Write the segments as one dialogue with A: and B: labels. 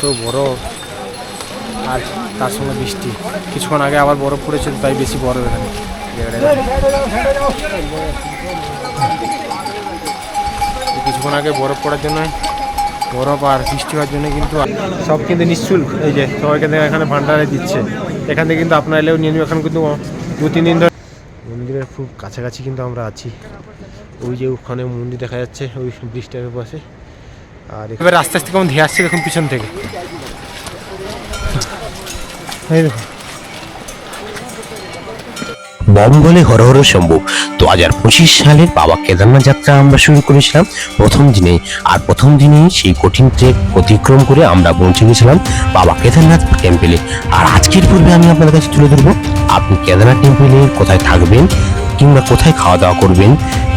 A: তো বরফ আর তার সঙ্গে বৃষ্টি কিছুক্ষণ আগে আবার বরফ পড়েছে, তাই বেশি বরফ এখানে কিছুক্ষণ আগে বরফ পড়ার জন্য, বরফ আর বৃষ্টি হওয়ার জন্য কিন্তু সব কিন্তু নিশ্চুল্ক এই যে, সবাইকে এখানে ভান্ডারে দিচ্ছে। এখান থেকে কিন্তু আপনারা এলেও নিয়ে নেবেন এখন কিন্তু দু তিন দিন ধরে মন্দিরের খুব কাছাকাছি কিন্তু আমরা আছি। ওই যে ওখানে মন্দির দেখা যাচ্ছে ওই ব্রিজটার পাশে। আর এবার আস্তে আস্তে কেমন ধেয়ে আসছে দেখুন পিছন থেকে।
B: বলে হর হর শম্ভু দু হাজার পঁচিশ সালের বাবা কেদারনাথ যাত্রা আমরা শুরু করেছিলাম। প্রথম দিনে আর প্রথম দিনেই সেই কঠিন ট্রেক অতিক্রম করে আমরা পৌঁছে গেছিলাম বাবা কেদারনাথ টেম্পেলে আর আজকের পূর্বে আমি আপনাদের কাছে তুলে ধরবো আপনি কেদারনাথ টেম্পেলে কোথায় থাকবেন কিংবা কোথায় খাওয়া দাওয়া করবেন,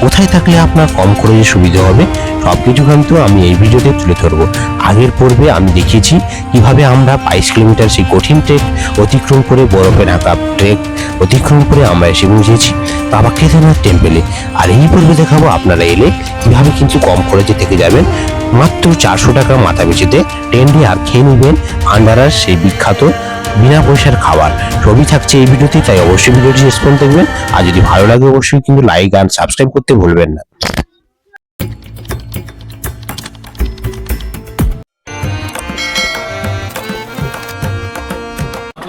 B: কোথায় থাকলে আপনার কম খরচে সুবিধা হবে সব কিছু কিন্তু আমি এই ভিডিওতে তুলে ধরবো। আগের পর্বে আমি দেখিয়েছি কীভাবে আমরা বাইশ কিলোমিটার সেই কঠিন ট্রেক অতিক্রম করে বরফে ঢাকা ট্রেক অতিক্রম করে আমরা এসে পৌঁছেছি বাবা কেদারনাথ টেম্পেলে। আর এই পর্বে দেখাবো আপনারা এলে কীভাবে কিন্তু কম খরচে থেকে যাবেন। মাত্র চারশো টাকা মাথা পিছুতে টেন্ডে আর খেয়ে নেবেন ভান্ডারার সেই বিখ্যাত বিনা পয়সার খাবার। সবই থাকছে এই ভিডিওতে, তাই অবশ্যই ভিডিওটি শেষ পর্যন্ত দেখবেন। আর যদি ভালো লাগে, অবশ্যই কিন্তু লাইক আর সাবস্ক্রাইব করতে ভুলবেন না।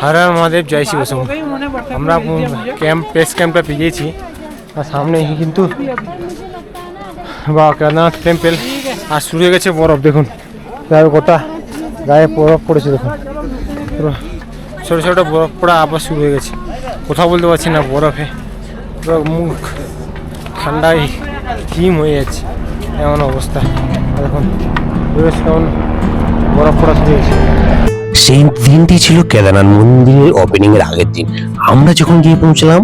A: হর মহাদেব, জয় শ্রী বসু। আমরা ক্যাম্প, প্রেস ক্যাম্পটা পেয়েছি আর সামনে কিন্তু বা কেদারনাথ টেম্পল আর শুরু হয়ে গেছে বরফ, দেখুন। গায়ে গোটা গায়ে বরফ পড়েছে, দেখুন। ছোটো ছোটো বরফ পড়া আবার শুরু হয়ে গেছে। কোথাও বলতে পারছি না বরফে। পুরো মুখ ঠান্ডায় হিম হয়ে যাচ্ছে। এমন অবস্থা। এখন কেমন বরফ পড়া শুরু হয়েছে
B: সেই দিনটি ছিল কেদারনাথ মন্দিরের ওপেনিং এর আগের দিন। আমরা যখন গিয়ে পৌঁছলাম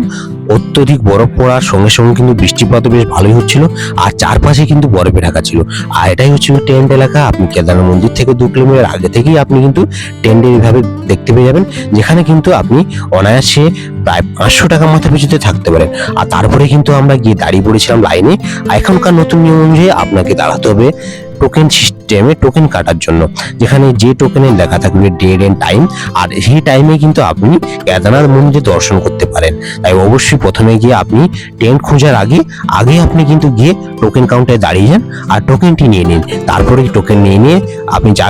B: অত্যধিক বরফ পড়ার সঙ্গে সঙ্গে কিন্তু বৃষ্টিপাতও বেশ ভালোই হচ্ছিল, আর চারপাশে কিন্তু বরফে ঢাকা ছিল। আর এটাই হচ্ছিল টেন্ট এলাকা। আপনি কেদারনাথ মন্দির থেকে দু কিলোমিটার আগে থেকেই আপনি কিন্তু টেন্টে এইভাবে দেখতে পেয়ে যাবেন, যেখানে কিন্তু আপনি অনায়াসে প্রায় পাঁচশো টাকা মাথা পিছুতে থাকতে পারেন। আর তারপরে কিন্তু আমরা গিয়ে দাঁড়িয়ে পড়েছিলাম লাইনে। আর এখনকার নতুন নিয়ম অনুযায়ী আপনাকে দাঁড়াতে হবে টোকেন সিস্টেমে টোকেন কাটার জন্য। যেখানে যে টোকেনে লেখা থাকবে ডেট এন্ড টাইম আর সেই টাইমে কিন্তু আপনি কেদারনাথ মন্দিরে দর্শন করতে পারেন। তাই অবশ্যই প্রথমে গিয়ে আপনি টেন্ট খোঁজার আগে আগে আপনি কিন্তু গিয়ে টোকেন কাউন্টারে দাঁড়িয়ে যান আর টোকেনটি নিয়ে নিন। তারপরে টোকেন নিয়ে নিয়ে আপনি যা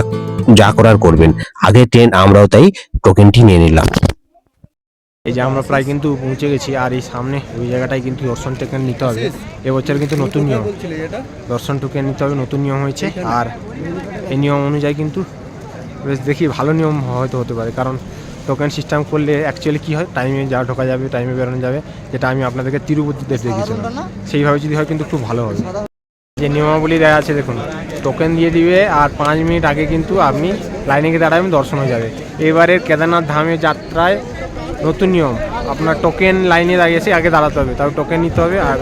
B: যা করার করবেন। আগে ট্রেন আমরাও তাই টোকেনটি নিয়ে নিলাম।
A: এই যে আমরা প্রায় কিন্তু পৌঁছে গেছি, আর এই সামনে ওই জায়গাটায় কিন্তু দর্শন টোকেন নিতে হবে। এবছর কিন্তু নতুন নিয়ম। দর্শন টোকেন নিতে হবে, নতুন নিয়ম হয়েছে। আর এই নিয়ম অনুযায়ী কিন্তু বেশ দেখি ভালো নিয়ম হয়তো হতে পারে। কারণ টোকেন সিস্টেম করলে অ্যাকচুয়ালি কী হয়? টাইমে যা ঢোকা যাবে টাইমে বেরোনো যাবে। যেটা আমি আপনাদেরকে তিরুপতিতে দেখিয়েছিলাম। সেইভাবে যদি হয় কিন্তু খুব ভালো হবে। যে নিয়মাবলী দেওয়া আছে, দেখুন টোকেন দিয়ে দিবে আর পাঁচ মিনিট আগে কিন্তু আপনি লাইনে গিয়ে দাঁড়াবেন দর্শন হয়ে যাবে। এবারের কেদারনাথ ধামের যাত্রায় নতুন নিয়ম। আপনার টোকেন লাইনে দাঁড়িয়েছে আগে দাঁড়াতে হবে, তারপর টোকেন নিতে হবে আর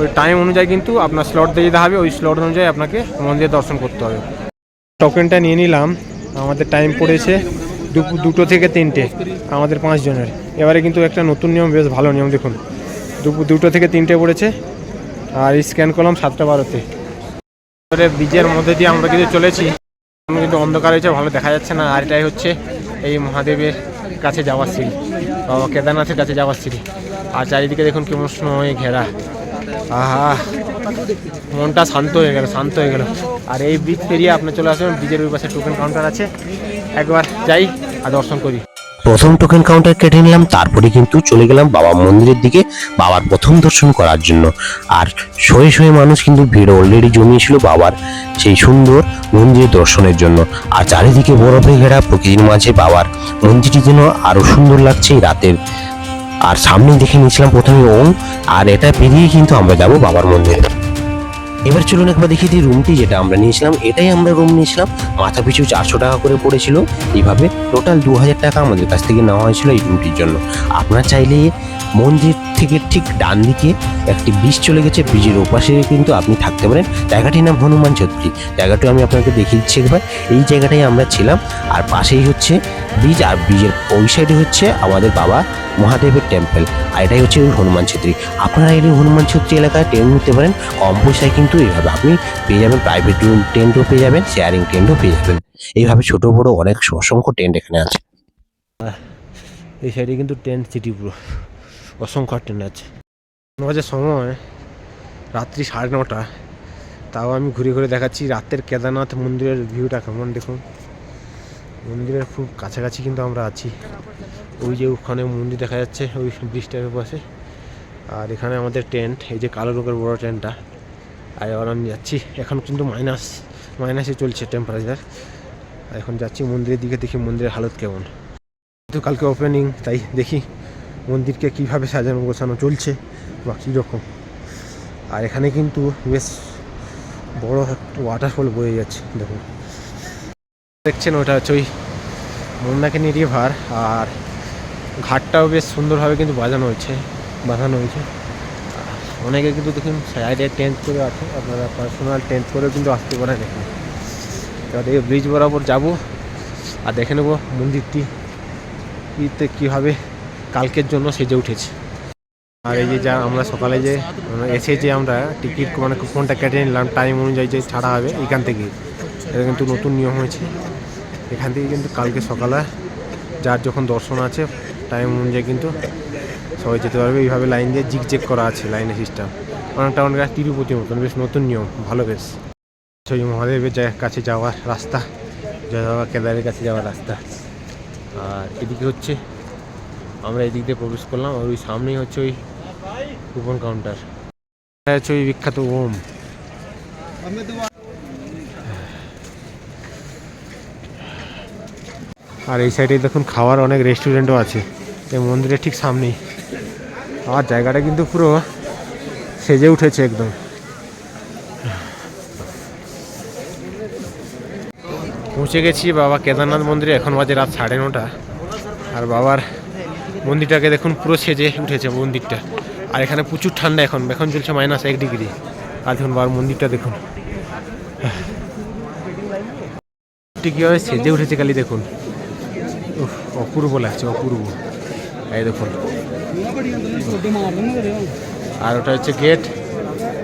A: ওই টাইম অনুযায়ী কিন্তু আপনার স্লট দিয়ে দিতে হবে, ওই স্লট অনুযায়ী আপনাকে মন্দিরে দর্শন করতে হবে। টোকেনটা নিয়ে নিলাম, আমাদের টাইম পড়েছে দুপুর দুটো থেকে তিনটে, আমাদের পাঁচজনের এবারে কিন্তু একটা নতুন নিয়ম, বেশ ভালো নিয়ম, দেখুন। দুপুর দুটো থেকে তিনটে পড়েছে আর স্ক্যান করলাম সাতটা বারোতে। এবারে বীজের মধ্যে দিয়ে আমরা কিন্তু চলেছি। কিন্তু অন্ধকার হয়েছে, ভালো দেখা যাচ্ছে না। আর এটাই হচ্ছে এই মহাদেবের কাছে যাওয়ার সিঁড়ি, বাবা কেদারনাথের কাছে যাওয়ার সিঁড়ি। আর চারিদিকে দেখুন কেমন সময় ঘেরা। আহা, মনটা শান্ত হয়ে গেল, শান্ত হয়ে গেল। আর এই ব্রিজ পেরিয়ে আপনি চলে আসবেন ব্রিজের ওই পাশে টোকেন কাউন্টার আছে। একবার যাই আর দর্শন করি।
B: প্রথম টোকেন কাউন্টার কেটে নিলাম, তারপরে কিন্তু চলে গেলাম বাবা মন্দিরের দিকে, বাবার প্রথম দর্শন করার জন্য। আর শয়ে শয়ে মানুষ কিন্তু ভিড় অলরেডি জমিয়েছিল বাবার সেই সুন্দর মন্দিরের দর্শনের জন্য। আর চারিদিকে বরফে ঘেরা প্রকৃতির মাঝে বাবার মন্দিরটি যেন আরও সুন্দর লাগছে এই রাতের। আর সামনে দেখে নিয়েছিলাম প্রথমে ওম, আর এটা পেরিয়ে কিন্তু আমরা যাব বাবার মন্দিরে। এবার চলুন একবার দেখিয়ে দিই রুমটি যেটা আমরা নিয়েছিলাম। এটাই আমরা রুম নিয়েছিলাম। মাথা পিছু চারশো টাকা করে পড়েছিল। এইভাবে টোটাল দু হাজার টাকা আমাদের কাছ থেকে নেওয়া হয়েছিল এই রুমটির জন্য। আপনার চাইলে মন্দির থেকে ঠিক ডান দিকে একটি ব্রিজ চলে গেছে, ব্রিজের ওপাশে কিন্তু আপনি থাকতে পারেন। জায়গাটির নাম হনুমান ছত্রী। জায়গাটি আমি আপনাকে দেখিয়ে দিচ্ছি একবার। এই জায়গাটাই আমরা ছিলাম, আর পাশেই হচ্ছে ব্রিজ, আর ব্রিজের ওই সাইডে হচ্ছে আমাদের বাবা মহাদেবের টেম্পল, আর এটাই হচ্ছে হনুমান ছত্রী। আপনারা এই হনুমান ছত্রী এলাকায় ট্রেন নিতে পারেন। কম পয়সায় কিন্তু এইভাবে আপনি পেয়ে যাবেন। প্রাইভেট রুম টেন্টও পেয়ে যাবেন, শেয়ারিং টেন্টও পেয়ে যাবেন। এইভাবে ছোট, বড় অনেক অসংখ্য টেন্ট এখানে আছে।
A: এই সাইডে কিন্তু টেন্ট সিটি পুরো। অসংখ্য টেন্ট আছে। ন বাজার সময়, রাত্রি সাড়ে নটা। তাও আমি ঘুরে ঘুরে দেখাচ্ছি রাতের কেদারনাথ মন্দিরের ভিউটা কেমন দেখুন। মন্দিরের খুব কাছাকাছি কিন্তু আমরা আছি। ওই যে ওখানে মন্দির দেখা যাচ্ছে, ওই ব্রিজটার পাশে। আর এখানে আমাদের টেন্ট, এই যে কালো রঙের বড় টেন্টটা। আর এবার আমি যাচ্ছি, এখন কিন্তু মাইনাস, মাইনাসে চলছে টেম্পারেচার এখন যাচ্ছি মন্দিরের দিকে, দেখি মন্দিরের হালত কেমন। তো কালকে ওপেনিং তাই দেখি। মন্দিরকে কীভাবে সাজানো গোছানো চলছে বা কীরকম। আর এখানে কিন্তু বেশ বড় ওয়াটারফল বয়ে যাচ্ছে, দেখুন। দেখছেন ওটা হচ্ছে ওই মন্দাকিনী রিভার আর ঘাটটাও বেশ সুন্দরভাবে কিন্তু বাজানো হয়েছে, বাঁধানো হয়েছে। অনেকে কিন্তু দেখুন সাইডে টেন্ট করে আছে আপনারা পার্সোনাল টেন্ট করেও কিন্তু আসতে পারেন এখানে। এবার ব্রিজ বরাবর যাব, আর দেখে নেব মন্দিরটি কীভাবে কালকের জন্য সেজে উঠেছে। আর এই যে যা আমরা সকালে যে মানে এসে যে আমরা টিকিট মানে কুপনটা কেটে নিলাম টাইম অনুযায়ী যে ছাড়া হবে এখান থেকে। এটা কিন্তু নতুন নিয়ম হয়েছে। এখান থেকে কিন্তু কালকে সকালে যার যখন দর্শন আছে টাইম অনুযায়ী কিন্তু সবাই যেতে পারবে। এইভাবে লাইন দিয়ে জিগ জেক করা আছে লাইনের সিস্টেম অনেকটা অনেক তিরুপতির মতন, বেশ নতুন নিয়ম, ভালো বেশ। সেই মহাদেবের কাছে যাওয়ার রাস্তা, জয় বাবা কেদারের কাছে যাওয়ার রাস্তা। আর এদিকে হচ্ছে আমরা এদিক দিয়ে প্রবেশ করলাম আর ওই সামনেই হচ্ছে ওই কুপন কাউন্টার হচ্ছে ওই বিখ্যাত ওম। আর এই সাইডে দেখুন খাওয়ার অনেক রেস্টুরেন্টও আছে। এই মন্দিরের ঠিক সামনেই। আর জায়গাটা কিন্তু পুরো সেজে উঠেছে একদম। পৌঁছে গেছি বাবা কেদারনাথ মন্দিরে, এখন বাজে রাত সাড়ে নটা। আর বাবার মন্দিরটাকে দেখুন পুরো সেজে উঠেছে মন্দিরটা। আর এখানে প্রচুর ঠান্ডা এখন এখন চলছে মাইনাস এক ডিগ্রি আর দেখুন বাবার মন্দিরটা দেখুন। কীভাবে সেজে উঠেছে খালি দেখুন। অপূর্ব লাগছে, অপূর্ব। এই দেখুন। আর ওটা হচ্ছে গেট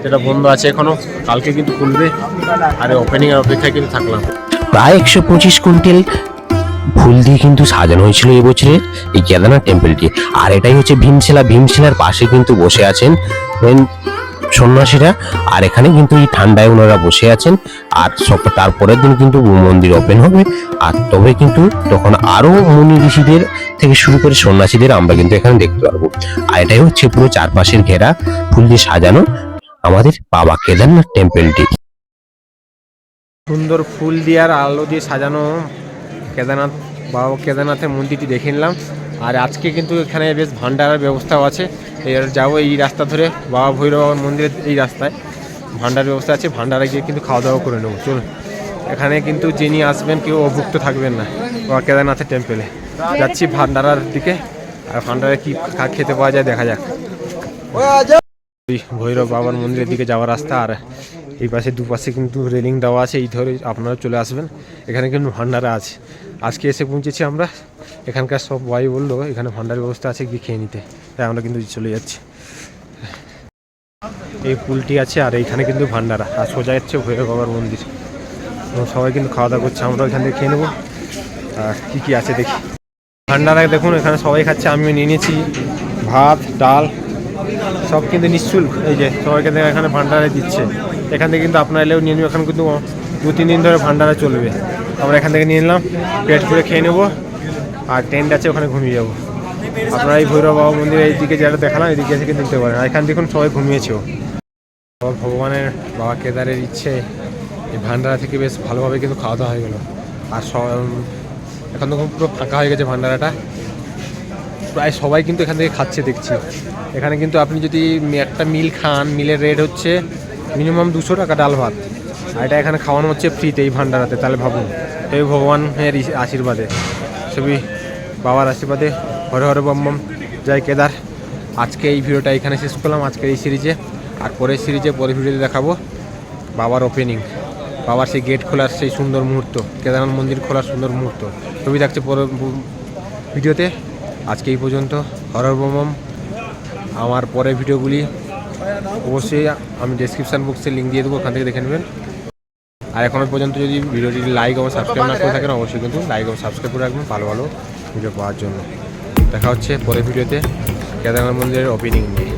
A: যেটা বন্ধ আছে এখনও, কালকে কিন্তু খুলবে। আর ওপেনিং এর অপেক্ষায় কিন্তু থাকলাম।
B: প্রায় একশো পঁচিশ কুইন্টাল ফুল দিয়ে কিন্তু সাজানো হয়েছিল এবছরের এই কেদারনাথ টেম্পলটি। আর এটাই হচ্ছে ভীমশিলা ভীমশিলার পাশে কিন্তু বসে আছেন সন্ন্যাসীরা। আর এখানে কিন্তু এই ঠান্ডায় ওনারা বসে আছেন। আর সব তারপরের দিন কিন্তু মন্দির ওপেন হবে। আর তবে কিন্তু তখন আরও মুনি ঋষিদের থেকে শুরু করে সন্ন্যাসীদের আমরা কিন্তু এখানে দেখতে পারব। আর এটাই হচ্ছে পুরো চারপাশের ঘেরা, ফুল দিয়ে সাজানো আমাদের বাবা কেদারনাথ টেম্পলটি।
A: সুন্দর ফুল দিয়ে আর আলো দিয়ে সাজানো কেদারনাথ বাবা কেদারনাথের মন্দিরটি দেখে নিলাম। আর আজকে কিন্তু এখানে বেশ ভান্ডারের ব্যবস্থাও আছে। এবার যাব এই রাস্তা ধরে। বাবা ভৈরব বাবার মন্দিরের এই রাস্তায়। ভান্ডার ব্যবস্থা আছে। ভান্ডারে গিয়ে কিন্তু খাওয়া দাওয়া করে নেব। চলুন। এখানে কিন্তু যিনি আসবেন কেউ অভুক্ত থাকবেন না। বাবা কেদারনাথের টেম্পেলে যাচ্ছি ভান্ডারার দিকে। আর ভান্ডারে কি খেতে পাওয়া যায় দেখা যাক। ভৈরব বাবার মন্দিরের দিকে যাওয়ার রাস্তা। আর এই পাশে দুপাশে কিন্তু রেলিং দেওয়া আছে। এই ধরে আপনারা চলে আসবেন। এখানে কিন্তু ভান্ডারা আছে। আজকে এসে পৌঁছেছি আমরা। এখানকার সব ভাই বলল, এখানে ভান্ডার ব্যবস্থা আছে, গিয়ে খেয়ে নিতে। তাই আমরা কিন্তু চলে যাচ্ছি। এই পুলটি আছে আর এইখানে কিন্তু ভান্ডারা আর সোজা যাচ্ছে ভৈরব বাবার মন্দির। সবাই কিন্তু খাওয়া দাওয়া করছে আমরা এখান থেকে খেয়ে নেব। আর কী কী আছে দেখি। ভান্ডারা দেখুন, এখানে সবাই খাচ্ছে, আমিও নিয়ে নিয়েছি। ভাত, ডাল, সব কিন্তু নিশ্চুল। এই যে সবাইকে দেখে এখানে ভান্ডারে দিচ্ছে। এখান থেকে কিন্তু আপনারা এলেও নিয়ে নেবেন, এখানে কিন্তু দু তিন দিন ধরে ভান্ডারা চলবে। আমরা এখান থেকে নিয়ে নিলাম, পেট করে খেয়ে নেব, আর টেন্ট আছে, ওখানে ঘুমিয়ে যাব। আপনারা এই ভৈরব বাবা মন্দিরের এইদিকে যেটা দেখালাম এদিকে কিন্তু নিতে পারেন। আর এখান দেখুন সবাই ঘুমিয়েছেও। বাবা, ভগবানের, বাবা কেদারের ইচ্ছে, এই ভান্ডারা থেকে বেশ ভালোভাবে কিন্তু খাওয়া দাওয়া হয়ে গেলো। আর এখন তো পুরো ফাঁকা হয়ে গেছে ভান্ডারাটা। প্রায় সবাই কিন্তু এখান থেকে খাচ্ছে, দেখছি। এখানে কিন্তু আপনি যদি একটা মিল খান, মিলের রেট হচ্ছে মিনিমাম দুশো টাকা ডাল ভাত। আর এটা এখানে খাওয়ানো হচ্ছে ফ্রিতে এই ভান্ডারাতে, তাহলে ভাবুন। এই ভগবানের আশীর্বাদে। সবই বাবার আশীর্বাদে। হরে হরে বম বম। জয় কেদার। আজকে এই ভিডিওটা এখানে শেষ করলাম। আজকের এই সিরিজে। আর পরের সিরিজে পরের ভিডিওতে দেখাবো বাবার ওপেনিং বাবার সেই গেট খোলার সেই সুন্দর মুহূর্ত। কেদারনাথ মন্দির খোলার সুন্দর মুহূর্ত। ছবি থাকছে পরের ভিডিওতে। আজকে এই পর্যন্ত। হরর বোমম আমার পরের ভিডিওগুলি অবশ্যই আমি ডেসক্রিপশান বক্সে লিঙ্ক দিয়ে দেবো। ওখান থেকে দেখে নেবেন। আর এখনও পর্যন্ত যদি ভিডিওটি লাইক এবং সাবস্ক্রাইব না করে থাকেন, অবশ্যই কিন্তু লাইক এবং সাবস্ক্রাইব করে রাখবেন ভালো ভালো ভিডিও পাওয়ার জন্য। দেখা হচ্ছে পরের ভিডিওতে কেদারনাথ মন্দিরের ওপেনিং নিয়ে।